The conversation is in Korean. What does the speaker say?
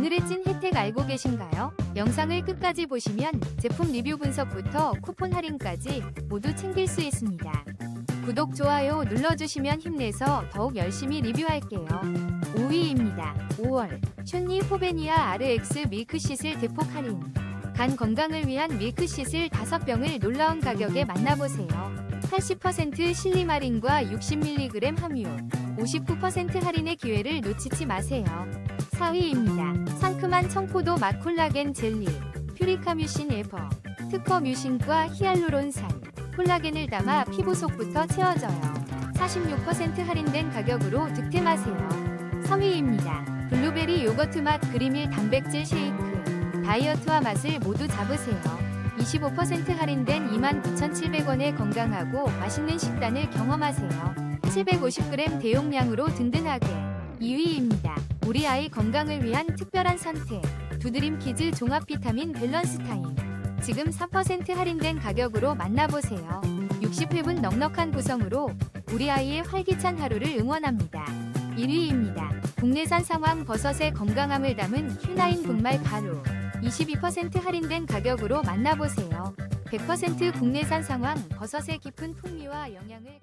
오늘의 찐 혜택 알고 계신가요? 영상을 끝까지 보시면 제품 리뷰 분석부터 쿠폰 할인까지 모두 챙길 수 있습니다. 구독, 좋아요 눌러주시면 힘내서 더욱 열심히 리뷰할게요. 5위입니다. 5월 슌니 포베니아 RX 밀크시슬 대폭 할인 간 건강을 위한 밀크시슬 5병을 놀라운 가격에 만나보세요. 80% 실리마린과 60mg 함유 59% 할인의 기회를 놓치지 마세요. 4위입니다. 상큼한 청포도 맛 콜라겐 젤리 퓨리카 뮤신 에버 특허 뮤신과 히알루론산 콜라겐을 담아 피부 속부터 채워져요. 46% 할인된 가격으로 득템하세요. 3위입니다. 블루베리 요거트 맛 그리밀 단백질 쉐이크 다이어트와 맛을 모두 잡으세요. 25% 할인된 29,700원의 건강하고 맛있는 식단을 경험하세요. 750g 대용량으로 든든하게 2위입니다. 우리 아이 건강을 위한 특별한 선택 두드림 키즈 종합 비타민 밸런스 타임 지금 4% 할인된 가격으로 만나보세요. 60회분 넉넉한 구성으로 우리 아이의 활기찬 하루를 응원합니다. 1위입니다. 국내산 상황 버섯의 건강함을 담은 휴나인 분말 가루 22% 할인된 가격으로 만나보세요. 100% 국내산 상황 버섯의 깊은 풍미와 영양을